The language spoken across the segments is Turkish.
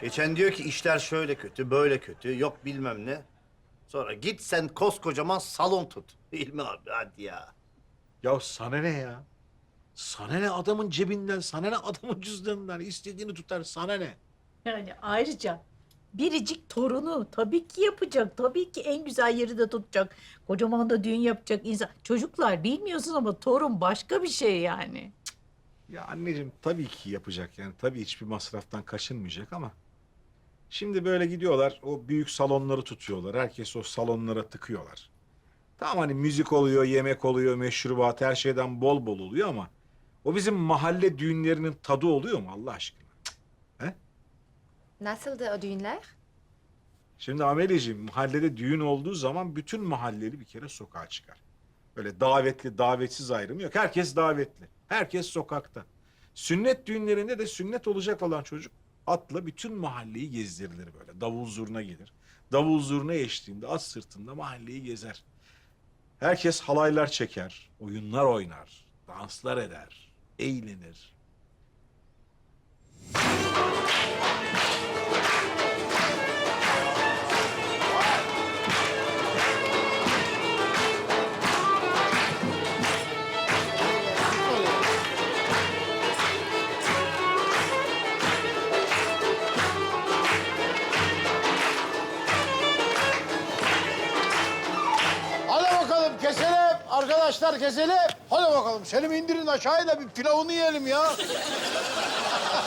Geçen diyor ki işler şöyle kötü, böyle kötü, yok bilmem ne. Sonra git sen koskocaman salon tut. İlmi abi hadi ya. Ya sana ne ya? Sana ne adamın cebinden, sana ne adamın cüzdanından istediğini tutar sana ne? Yani ayrıca biricik torunu tabii ki yapacak. Tabii ki en güzel yeri de tutacak. Kocaman da düğün yapacak insan. Çocuklar bilmiyorsun ama torun başka bir şey yani. Ya anneciğim tabii ki yapacak yani tabii hiçbir masraftan kaçınmayacak ama şimdi böyle gidiyorlar o büyük salonları tutuyorlar. Herkes o salonlara tıkıyorlar. Tamam hani müzik oluyor, yemek oluyor, meşrubat her şeyden bol bol oluyor ama o bizim mahalle düğünlerinin tadı oluyor mu Allah aşkına? Nasıldı o düğünler? Şimdi Ameliciğim mahallede düğün olduğu zaman bütün mahalleli bir kere sokağa çıkar. Böyle davetli davetsiz ayrımı yok. Herkes davetli. Herkes sokakta. Sünnet düğünlerinde de sünnet olacak olan çocuk atla bütün mahalleyi gezdirilir böyle. Davul zurna gelir. Davul zurna eşliğinde at sırtında mahalleyi gezer. Herkes halaylar çeker, oyunlar oynar, danslar eder, eğlenir. Keselim. Arkadaşlar keselim. Hadi bakalım Selim indirin aşağıya da bir pilavını yiyelim ya.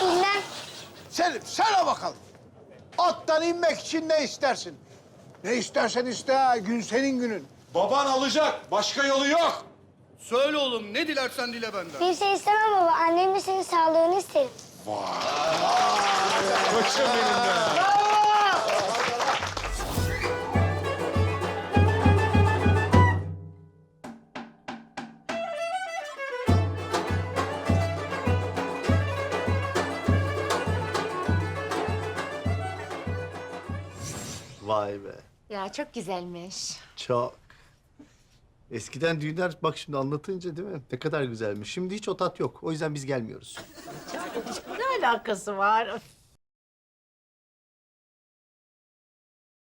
Bilmem. Selim sana bakalım. Attan inmek için ne istersin? Ne istersen iste ha. Gün senin günün. Baban alacak, başka yolu yok. Söyle oğlum ne dilersen dile benden. Bir şey istemem baba. Annemin senin sağlığını isterim. Koçum benim be. Vay be. Ya çok güzelmiş. Çok. Eskiden düğünler bak şimdi anlatınca değil mi? Ne kadar güzelmiş. Şimdi hiç o tat yok. O yüzden biz gelmiyoruz. Ne alakası var?